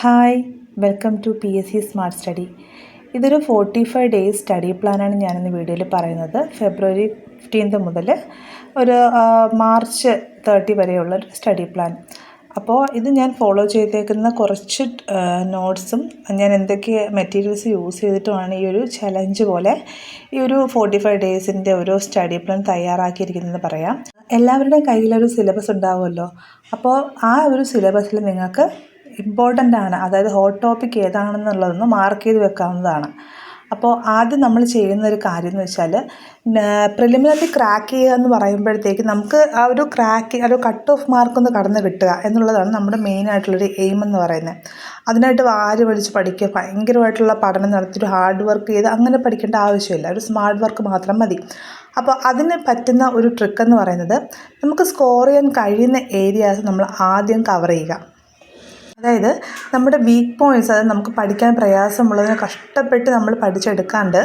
Hi welcome to P S C smart study ഇതൊരു forty five days study പ്ലാനാണ് ഞാനിന്ന് വീഡിയോയിൽ പറയുന്നത്. ഫെബ്രുവരി ഫിഫ്റ്റീൻത്ത് മുതൽ ഒരു മാർച്ച് തേർട്ടി വരെയുള്ള ഒരു സ്റ്റഡി പ്ലാൻ അപ്പോൾ ഇത് ഞാൻ ഫോളോ ചെയ്തേക്കുന്ന കുറച്ച് നോട്ട്സും ഞാൻ എന്തൊക്കെ മെറ്റീരിയൽസ് യൂസ് ചെയ്തിട്ടുമാണ് ഈ ഒരു ചലഞ്ച് പോലെ ഈ ഒരു ഫോർട്ടി ഫൈവ് ഡേയ്സിന്റെ ഒരു സ്റ്റഡി പ്ലാൻ തയ്യാറാക്കിയിരിക്കുന്നതെന്ന് പറയാം. എല്ലാവരുടെയും കയ്യിലൊരു സിലബസ് ഉണ്ടാവുമല്ലോ. അപ്പോൾ ആ ഒരു സിലബസിൽ നിങ്ങൾക്ക് ഇമ്പോർട്ടന്റ് ആണ്. അതായത് ഹോട്ട് ടോപ്പിക് ഏതാണെന്നുള്ളതൊന്ന് മാർക്ക് ചെയ്ത് വെക്കാവുന്നതാണ്. അപ്പോൾ ആദ്യം നമ്മൾ ചെയ്യുന്ന ഒരു കാര്യം എന്ന് വെച്ചാൽ പ്രിലിമിനറി ക്രാക്ക് ചെയ്യുക എന്ന് പറയുമ്പോഴത്തേക്ക് നമുക്ക് ആ ഒരു ക്രാക്ക് ഒരു കട്ട് ഓഫ് മാർക്ക് ഒന്ന് കടന്ന് കിട്ടുക എന്നുള്ളതാണ് നമ്മുടെ മെയിൻ ആയിട്ടുള്ളൊരു എയിം എന്ന് പറയുന്നത്. അതിനായിട്ട് വാരി വലിച്ച് പഠിക്കുക ഭയങ്കരമായിട്ടുള്ള പഠനം നടത്തി ഒരു ഹാർഡ് വർക്ക് ചെയ്ത് അങ്ങനെ പഠിക്കേണ്ട ആവശ്യമില്ല. ഒരു സ്മാർട്ട് വർക്ക് മാത്രം മതി. അപ്പോൾ അതിന് പറ്റുന്ന ഒരു ട്രിക്ക് എന്ന് പറയുന്നത് നമുക്ക് സ്കോർ ചെയ്യാൻ കഴിയുന്ന ഏരിയാസ് നമ്മൾ ആദ്യം കവർ ചെയ്യുക. അതായത് നമ്മുടെ വീക്ക് പോയിന്റ്സ് അതായത് നമുക്ക് പഠിക്കാൻ പ്രയാസമുള്ളതിനെ കഷ്ടപ്പെട്ട് നമ്മൾ പഠിച്ചെടുക്കാണ്ട്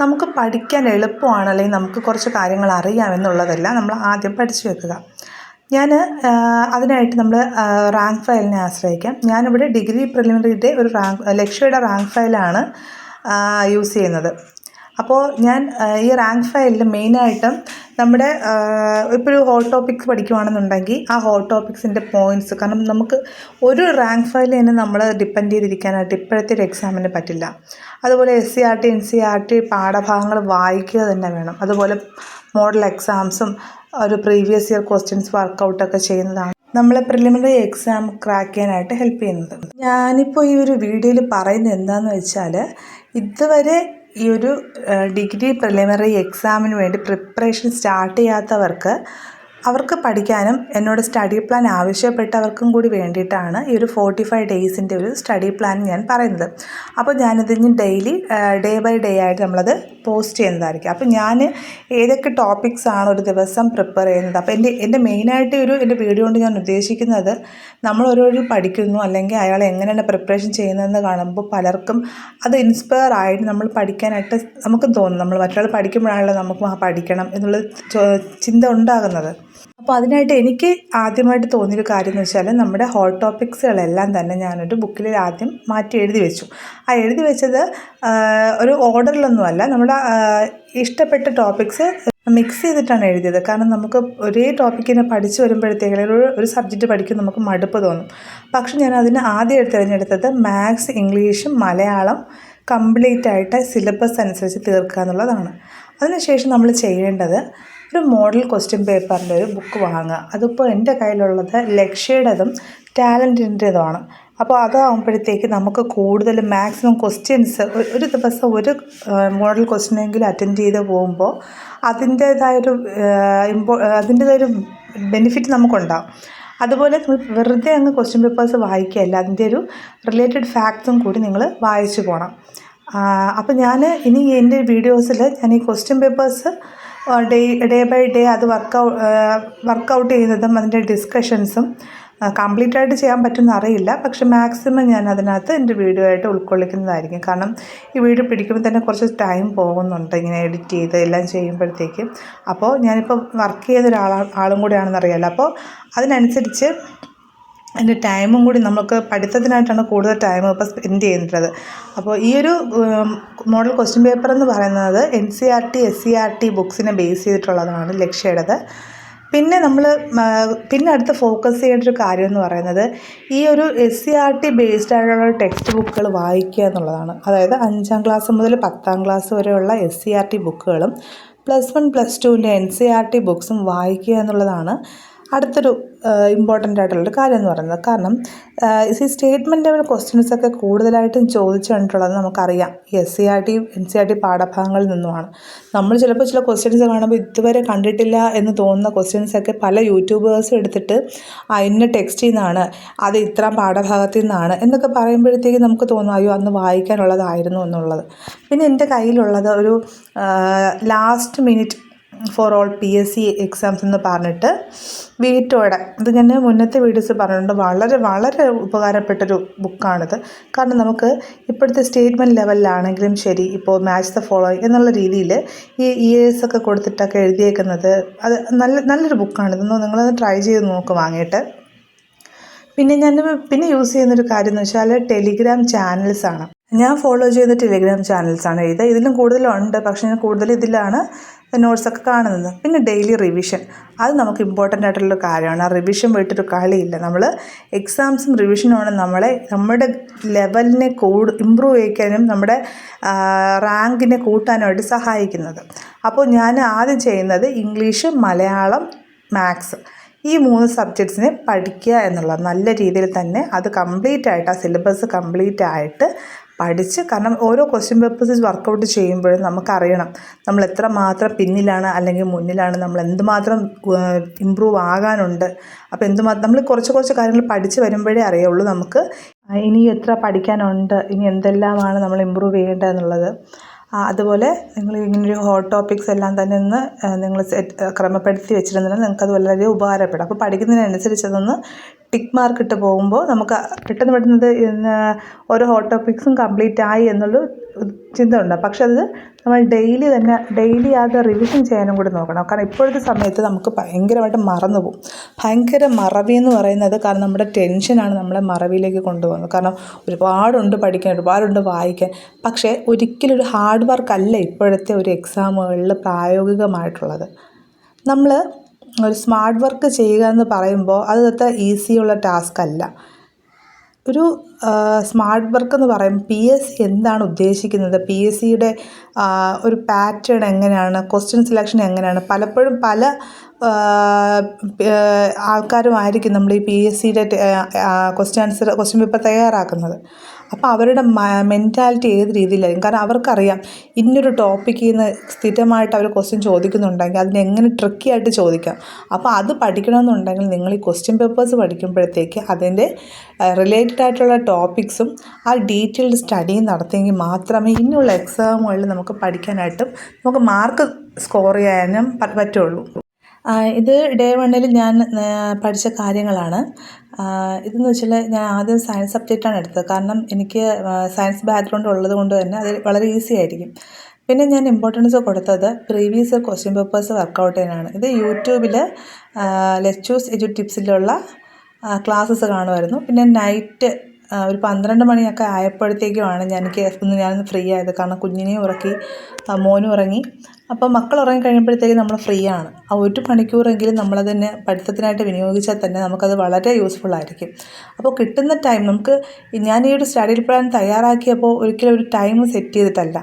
നമുക്ക് പഠിക്കാൻ എളുപ്പമാണ് അല്ലെങ്കിൽ നമുക്ക് കുറച്ച് കാര്യങ്ങൾ അറിയാമെന്നുള്ളതെല്ലാം നമ്മൾ ആദ്യം പഠിച്ചു വെക്കുക. ഞാൻ അതിനായിട്ട് നമ്മൾ റാങ്ക് ഫയലിനെ ആശ്രയിക്കാം. ഞാനിവിടെ ഡിഗ്രി പ്രിലിമിനറിയുടെ ഒരു റാങ്ക് ലക്ഷ്യയുടെ റാങ്ക് ഫയലാണ് യൂസ് ചെയ്യുന്നത്. അപ്പോൾ ഞാൻ ഈ റാങ്ക് ഫയലിൽ മെയിനായിട്ടും നമ്മുടെ ഇപ്പോൾ ഒരു ഹോട്ട് ടോപ്പിക്സ് പഠിക്കുവാണെന്നുണ്ടെങ്കിൽ ആ ഹോട്ട് ടോപ്പിക്സിന്റെ പോയിന്റ്സ് കാരണം നമുക്ക് ഒരു റാങ്ക് ഫയൽ തന്നെ നമ്മൾ ഡിപ്പെൻഡ് ചെയ്തിരിക്കാനായിട്ട് ഇപ്പോഴത്തെ ഒരു എക്സാമിന് പറ്റില്ല. അതുപോലെ S C R T N C R T പാഠഭാഗങ്ങൾ വായിക്കുക തന്നെ വേണം. അതുപോലെ മോഡൽ എക്സാംസും ഒരു പ്രീവിയസ് ഇയർ ക്വസ്റ്റ്യൻസ് വർക്കൗട്ടൊക്കെ ചെയ്യുന്നതാണ് നമ്മളെ പ്രിലിമിനറി എക്സാം ക്രാക്ക് ചെയ്യാനായിട്ട് ഹെൽപ്പ് ചെയ്യുന്നത്. ഞാനിപ്പോൾ ഈ ഒരു വീഡിയോയിൽ പറയുന്നത് എന്താണെന്ന് വെച്ചാൽ ഇതുവരെ ഈ ഒരു ഡിഗ്രി പ്രിലിമിനറി എക്സാമിന് വേണ്ടി പ്രിപ്പറേഷൻ സ്റ്റാർട്ട് ചെയ്യാത്തവർക്ക് അവർക്ക് പഠിക്കാനും എന്നോട് സ്റ്റഡി പ്ലാൻ ആവശ്യപ്പെട്ടവർക്കും കൂടി വേണ്ടിയിട്ടാണ് ഈ ഒരു ഫോർട്ടി ഫൈവ് ഡേയ്സിന്റെ ഒരു സ്റ്റഡി പ്ലാൻ ഞാൻ പറയുന്നത്. അപ്പോൾ ഞാനിതിന് ഡെയിലി ഡേ ബൈ ഡേ ആയിട്ട് നമ്മളത് പോസ്റ്റ് ചെയ്യുന്നതായിരിക്കും. അപ്പോൾ ഞാൻ ഏതൊക്കെ ടോപ്പിക്സ് ആണ് ഒരു ദിവസം പ്രിപ്പയർ ചെയ്യുന്നത്? അപ്പോൾ എന്റെ എന്റെ മെയിനായിട്ട് ഒരു എന്റെ വീഡിയോ കൊണ്ട് ഞാൻ ഉദ്ദേശിക്കുന്നത് നമ്മൾ ഓരോരോ പഠിക്കുന്നു അല്ലെങ്കിൽ അയാൾ എങ്ങനെയാണ് പ്രിപ്പറേഷൻ ചെയ്യുന്നതെന്ന് കാണുമ്പോൾ പലർക്കും അത് ഇൻസ്പയർ ആയിട്ട് നമ്മൾ പഠിക്കാനായിട്ട് നമുക്ക് തോന്നും. നമ്മൾ മറ്റൊരാൾ പഠിക്കുമ്പോഴാണല്ലോ നമുക്ക് പഠിക്കണം എന്നുള്ള ചിന്ത ഉണ്ടാകുന്നത്. അപ്പോൾ അതിനായിട്ട് എനിക്ക് ആദ്യമായിട്ട് തോന്നിയൊരു കാര്യം എന്ന് വെച്ചാൽ നമ്മുടെ ഹോട്ട് ടോപ്പിക്സുകളെല്ലാം തന്നെ ഞാനൊരു ബുക്കിൽ ആദ്യം മാറ്റി എഴുതി വെച്ചു. ആ എഴുതി വെച്ചത് ഒരു ഓർഡറിലൊന്നുമല്ല നമ്മുടെ ഇഷ്ടപ്പെട്ട ടോപ്പിക്സ് മിക്സ് ചെയ്തിട്ടാണ് എഴുതിയത്. കാരണം നമുക്ക് ഒരേ ടോപ്പിക്കിനെ പഠിച്ചു വരുമ്പോഴത്തേക്കും ഒരു ഒരു സബ്ജക്റ്റ് പഠിക്കും നമുക്ക് മടുപ്പ് തോന്നും. പക്ഷെ ഞാൻ അതിന് ആദ്യം തിരഞ്ഞെടുത്തത് മാത്സ് ഇംഗ്ലീഷും മലയാളം കംപ്ലീറ്റ് ആയിട്ട് സിലബസ് അനുസരിച്ച് തീർക്കുക എന്നുള്ളതാണ്. അതിനുശേഷം നമ്മൾ ചെയ്യേണ്ടത് ഒരു മോഡൽ ക്വസ്റ്റ്യൻ പേപ്പറിന്റെ ഒരു ബുക്ക് വാങ്ങുക. അതിപ്പോൾ എന്റെ കയ്യിലുള്ളത് ലക്ഷ്യയുടേതും ടാലന്റിന്റേതുമാണ്. അപ്പോൾ അതാകുമ്പോഴത്തേക്ക് നമുക്ക് കൂടുതൽ മാക്സിമം ക്വസ്റ്റ്യൻസ് ഒരു ദിവസം ഒരു മോഡൽ ക്വസ്റ്റ്യനെങ്കിലും അറ്റൻഡ് ചെയ്ത് പോകുമ്പോൾ അതിന്റേതായൊരു ഇമ്പോ അതിന്റേതായൊരു ബെനിഫിറ്റ് നമുക്കുണ്ടാകും അതുപോലെ നമ്മൾ വെറുതെ അങ്ങ് ക്വസ്റ്റ്യൻ പേപ്പേഴ്സ് വായിക്കുകയല്ല അതിന്റെ ഒരു റിലേറ്റഡ് ഫാക്ട്സും കൂടി നിങ്ങൾ വായിച്ചു പോകണം. അപ്പോൾ ഞാൻ ഇനി എന്റെ വീഡിയോസിൽ ഞാൻ ഈ question papers day day by day അത് വർക്കൗ വർക്കൗട്ട് ചെയ്യുന്നതും അതിന്റെ ഡിസ്കഷൻസും കംപ്ലീറ്റ് ആയിട്ട് ചെയ്യാൻ പറ്റുമെന്ന് അറിയില്ല. പക്ഷെ മാക്സിമം ഞാൻ അതിനകത്ത് എന്റെ വീഡിയോ ആയിട്ട് ഉൾക്കൊള്ളിക്കുന്നതായിരിക്കും. കാരണം ഈ വീഡിയോ പിടിക്കുമ്പോൾ തന്നെ കുറച്ച് ടൈം പോകുന്നുണ്ട് ഇങ്ങനെ എഡിറ്റ് ചെയ്ത് എല്ലാം ചെയ്യുമ്പോഴത്തേക്കും. അപ്പോൾ ഞാനിപ്പോൾ വർക്ക് ചെയ്ത ഒരാളാ ആളും കൂടെയാണെന്ന് അറിയാമല്ലോ അപ്പോൾ അതിനനുസരിച്ച് അതിന്റെ ടൈമും കൂടി നമുക്ക് പഠിത്തത്തിനായിട്ടാണ് കൂടുതൽ ടൈം ഇപ്പോൾ സ്പെൻഡ് ചെയ്യുന്നത്. അപ്പോൾ ഈ ഒരു മോഡൽ ക്വസ്റ്റ്യൻ പേപ്പർ എന്ന് പറയുന്നത് N C R T S C R T ബുക്സിനെ base ചെയ്തിട്ടുള്ളതാണ് ലക്ഷ്യയുടേത് പിന്നെ നമ്മൾ പിന്നെ അടുത്ത് ഫോക്കസ് ചെയ്യേണ്ട ഒരു കാര്യം എന്ന് പറയുന്നത് ഈ ഒരു S C R T based ആയിട്ടുള്ള ടെക്സ്റ്റ് ബുക്കുകൾ വായിക്കുക എന്നുള്ളതാണ്. അതായത് അഞ്ചാം ക്ലാസ് മുതൽ പത്താം ക്ലാസ് വരെയുള്ള എസ് സി ആർ ടി ബുക്കുകളും പ്ലസ് വൺ പ്ലസ് ടുവിന്റെ എൻ സി ആർ ടി ബുക്സും വായിക്കുക എന്നുള്ളതാണ്. അടുത്തൊരു ഇമ്പോർട്ടന്റ് ആയിട്ടുള്ളൊരു കാര്യം എന്ന് പറയുന്നത്. കാരണം ഈ സ്റ്റേറ്റ്മെന്റ് ലെവൽ ക്വസ്റ്റ്യൻസ് ഒക്കെ കൂടുതലായിട്ടും ചോദിച്ചു കണ്ടിട്ടുള്ളത് നമുക്കറിയാം. S C R T N C R T പാഠഭാഗങ്ങളിൽ നിന്നുമാണ്. നമ്മൾ ചിലപ്പോൾ ചില ക്വസ്റ്റ്യൻസ് കാണുമ്പോൾ ഇതുവരെ കണ്ടിട്ടില്ല എന്ന് തോന്നുന്ന ക്വസ്റ്റ്യൻസ് ഒക്കെ പല യൂട്യൂബേഴ്സും എടുത്തിട്ട് അതിന്റെ ടെക്സ്റ്റിൽ നിന്നാണ് അത് ഇത്ര പാഠഭാഗത്തിൽ നിന്നാണ് എന്നൊക്കെ പറയുമ്പോഴത്തേക്ക് നമുക്ക് തോന്നും അയ്യോ അന്ന് വായിക്കാനുള്ളതായിരുന്നു എന്നുള്ളത്. പിന്നെ എന്റെ കയ്യിലുള്ളത് ഒരു last minute for all P S C exams എന്ന് പറഞ്ഞിട്ട് വീട്ടോടെ ഇത് ഞാൻ മുന്നത്തെ വീഡിയോസ് പറഞ്ഞിട്ടുണ്ട്. വളരെ വളരെ ഉപകാരപ്പെട്ടൊരു ബുക്കാണിത് കാരണം നമുക്ക് ഇപ്പോഴത്തെ സ്റ്റേറ്റ്മെന്റ് ലെവലിലാണെങ്കിലും ശരി ഇപ്പോൾ മാച്ച് ദ ഫോളോയിങ് എന്നുള്ള രീതിയിൽ ഈ ഇ എസ് ഒക്കെ കൊടുത്തിട്ടൊക്കെ എഴുതിയേക്കുന്നത് അത് നല്ല നല്ലൊരു ബുക്കാണ് ഇതൊന്ന് നിങ്ങളൊന്ന് ട്രൈ ചെയ്ത് നോക്ക് വാങ്ങിയിട്ട്. പിന്നെ ഞാൻ പിന്നെ യൂസ് ചെയ്യുന്നൊരു കാര്യം എന്ന് വെച്ചാൽ ടെലിഗ്രാം ചാനൽസാണ് ഞാൻ ഫോളോ ചെയ്യുന്ന ടെലിഗ്രാം ചാനൽസാണ് ഇത്. ഇതിലും കൂടുതലുണ്ട്. പക്ഷേ ഞാൻ കൂടുതൽ ഇതിലാണ് നോട്ട്സൊക്കെ കാണുന്നത്. പിന്നെ ഡെയിലി റിവിഷൻ അത് നമുക്ക് ഇമ്പോർട്ടന്റ് ആയിട്ടുള്ള കാര്യമാണ്. ആ റിവിഷൻ പോയിട്ടൊരു കളിയില്ല. നമ്മൾ എക്സാംസും റിവിഷനുമാണ് നമ്മളെ നമ്മുടെ ലെവലിനെ കൂടു ഇമ്പ്രൂവ് ചെയ്യിക്കാനും നമ്മുടെ റാങ്കിനെ കൂട്ടാനുമായിട്ട് സഹായിക്കുന്നത്. അപ്പോൾ ഞാൻ ആദ്യം ചെയ്യുന്നത് ഇംഗ്ലീഷ് മലയാളം മാത്സ് ഈ മൂന്ന് സബ്ജക്ട്സിനെ പഠിക്കുക എന്നുള്ളത് നല്ല രീതിയിൽ തന്നെ അത് കംപ്ലീറ്റ് ആയിട്ട് ആ സിലബസ് കംപ്ലീറ്റ് ആയിട്ട് പഠിച്ച് കാരണം ഓരോ ക്വസ്റ്റ്യൻ പേപ്പേഴ്സ് വർക്കൗട്ട് ചെയ്യുമ്പോഴും നമുക്കറിയണം. നമ്മൾ എത്രമാത്രം പിന്നിലാണ് അല്ലെങ്കിൽ മുന്നിലാണ്. നമ്മൾ എന്തുമാത്രം ഇമ്പ്രൂവ് ആകാനുണ്ട്. അപ്പോൾ എന്തുമാത്രം നമ്മൾ കുറച്ച് കുറച്ച് കാര്യങ്ങൾ പഠിച്ച് വരുമ്പോഴേ അറിയുള്ളൂ നമുക്ക്. ഇനി എത്ര പഠിക്കാനുണ്ട് ഇനി എന്തെല്ലാമാണ് നമ്മൾ ഇമ്പ്രൂവ് ചെയ്യേണ്ടതെന്നുള്ളത് അതുപോലെ നിങ്ങൾ ഇങ്ങനൊരു ഹോട്ട് ടോപ്പിക്സ് എല്ലാം തന്നെ ഒന്ന് നിങ്ങൾ സെറ്റ് ക്രമപ്പെടുത്തി വെച്ചിരുന്നെങ്കിൽ നിങ്ങൾക്കത് വളരെ ഉപകാരപ്പെടും. അപ്പോൾ പഠിക്കുന്നതിനനുസരിച്ച് അതൊന്ന് ടിക്ക് മാർക്ക് ഇട്ട് പോകുമ്പോൾ നമുക്ക് പെട്ടെന്ന് പെട്ടെന്ന് ഇത് ഓരോ ഹോട്ട് ടോപ്പിക്സും കംപ്ലീറ്റ് ആയി എന്നുള്ള ചിന്ത ഉണ്ടാകും പക്ഷെ അത് നമ്മൾ ഡെയിലി തന്നെ ഡെയിലി അത് റിവിഷൻ ചെയ്യാനും കൂടി നോക്കണം. കാരണം ഇപ്പോഴത്തെ സമയത്ത് നമുക്ക് ഭയങ്കരമായിട്ട് മറന്നു പോകും. ഭയങ്കര മറവി എന്ന് പറയുന്നത് കാരണം നമ്മുടെ ടെൻഷനാണ് നമ്മളെ മറവിയിലേക്ക് കൊണ്ടുപോകുന്നത്. കാരണം ഒരുപാടുണ്ട് പഠിക്കാൻ ഒരുപാടുണ്ട് വായിക്കാൻ. പക്ഷേ ഒരിക്കലും ഒരു ഹാർഡ് വർക്ക് അല്ല ഇപ്പോഴത്തെ ഒരു എക്സാമുകളിൽ പ്രായോഗികമായിട്ടുള്ളത്. നമ്മൾ ഒരു സ്മാർട്ട് വർക്ക് ചെയ്യുക എന്ന് പറയുമ്പോൾ അത് അത്ര ഈസിയുള്ള ടാസ്ക് അല്ല. ഒരു സ്മാർട്ട് വർക്ക് എന്ന് പറയും. പി എസ് സി എന്താണ് ഉദ്ദേശിക്കുന്നത്? പി എസ് സിയുടെ ഒരു പാറ്റേൺ എങ്ങനെയാണ്? ക്വസ്റ്റ്യൻ സെലക്ഷൻ എങ്ങനെയാണ്? പലപ്പോഴും പല ആൾക്കാരുമായിരിക്കും നമ്മൾ ഈ പി എസ് സിയുടെ ക്വസ്റ്റ്യൻ ആൻസർ ക്വസ്റ്റ്യൻ പേപ്പർ തയ്യാറാക്കുന്നത്. അപ്പോൾ അവരുടെ മെന്റാലിറ്റി ഏത് രീതിയിലായിരിക്കും? കാരണം അവർക്കറിയാം ഇന്നൊരു ടോപ്പിക്കിൽ നിന്ന് സ്ഥിരമായിട്ട് അവർ ക്വസ്റ്റ്യൻ ചോദിക്കുന്നുണ്ടെങ്കിൽ അതിനെ എങ്ങനെ ട്രിക്കി ആയിട്ട് ചോദിക്കാം. അപ്പോൾ അത് പഠിക്കണമെന്നുണ്ടെങ്കിൽ നിങ്ങൾ ഈ ക്വസ്റ്റ്യൻ പേപ്പേഴ്സ് പഠിക്കുമ്പോഴത്തേക്ക് അതിന്റെ റിലേറ്റഡ് ആയിട്ടുള്ള ടോപ്പിക്സും ആ ഡീറ്റെയിൽഡ് സ്റ്റഡിയും നടത്തിയെങ്കിൽ മാത്രമേ ഇനിയുള്ള എക്സാമുകളിൽ നമുക്ക് പഠിക്കാനായിട്ടും നമുക്ക് മാർക്ക് സ്കോർ ചെയ്യാനും പറ്റുള്ളൂ. ഇത് ഡേ വണ്ണിൽ ഞാൻ പഠിച്ച കാര്യങ്ങളാണ്. ഇതെന്ന് വെച്ചാൽ ഞാൻ ആദ്യം സയൻസ് സബ്ജക്റ്റാണ് എടുത്തത്. കാരണം എനിക്ക് സയൻസ് ബാക്ക്ഗ്രൗണ്ട് ഉള്ളത് കൊണ്ട് തന്നെ അത് വളരെ ഈസി ആയിരിക്കും. പിന്നെ ഞാൻ ഇമ്പോർട്ടൻസ് കൊടുത്തത് പ്രീവിയസ് ക്വസ്റ്റ്യൻ പേപ്പേഴ്സ് വർക്കൗട്ട് ചെയ്യാനാണ് ഇത് യൂട്യൂബിൽ ലെച്ചൂസ് എജു ടിപ്സിലുള്ള ക്ലാസ്സസ് കാണുമായിരുന്നു. പിന്നെ നൈറ്റ് ഒരു പന്ത്രണ്ട് മണിയൊക്കെ ആയപ്പോഴത്തേക്കുമാണ് ഞാൻ എനിക്ക് ഒന്ന് ഞാൻ ഫ്രീ ആയത്. കാരണം കുഞ്ഞിനെ ഉറക്കി മോനും ഉറങ്ങി. അപ്പോൾ മക്കൾ ഉറങ്ങി കഴിയുമ്പോഴത്തേക്കും നമ്മൾ ഫ്രീ ആണ്. ആ ഒരു മണിക്കൂറെങ്കിലും നമ്മളതിനെ പഠിത്തത്തിനായിട്ട് വിനിയോഗിച്ചാൽ തന്നെ നമുക്കത് വളരെ യൂസ്ഫുൾ ആയിരിക്കും. അപ്പോൾ കിട്ടുന്ന ടൈം നമുക്ക് ഞാൻ ഈ ഒരു സ്റ്റഡി പ്ലാൻ തയ്യാറാക്കിയപ്പോൾ ഒരിക്കലും ഒരു ടൈം സെറ്റ് ചെയ്തിട്ടല്ല.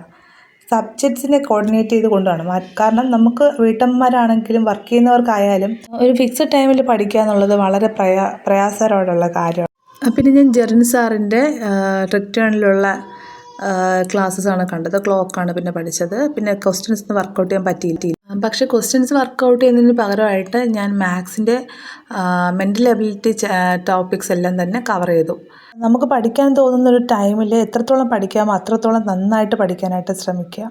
സബ്ജക്ട്സിനെ കോർഡിനേറ്റ് ചെയ്ത് കൊണ്ടാണ് കാരണം നമുക്ക് വീട്ടമ്മമാരാണെങ്കിലും വർക്ക് ചെയ്യുന്നവർക്കായാലും ഒരു ഫിക്സഡ് ടൈമിൽ പഠിക്കുക എന്നുള്ളത് വളരെ പ്രയാ പ്രയാസകരമായിട്ടുള്ള കാര്യമാണ്. പിന്നെ ഞാൻ ജെറിൻ സാറിന്റെ റിട്ടേണിലുള്ള ക്ലാസ്സാണ് കണ്ടത്. ക്ലോക്കാണ് പിന്നെ പഠിച്ചത്. പിന്നെ ക്വസ്റ്റ്യൻസ് വർക്കൗട്ട് ചെയ്യാൻ പറ്റിയിട്ടില്ല. പക്ഷേ ക്വസ്റ്റ്യൻസ് വർക്കൗട്ട് ചെയ്യുന്നതിന് പകരമായിട്ട് ഞാൻ മാത്സിന്റെ മെന്റൽ എബിലിറ്റി ടോപ്പിക്സ് എല്ലാം തന്നെ കവർ ചെയ്തു. നമുക്ക് പഠിക്കാൻ തോന്നുന്ന ഒരു ടൈമിൽ എത്രത്തോളം പഠിക്കാമോ അത്രത്തോളം നന്നായിട്ട് പഠിക്കാനായിട്ട് ശ്രമിക്കുക.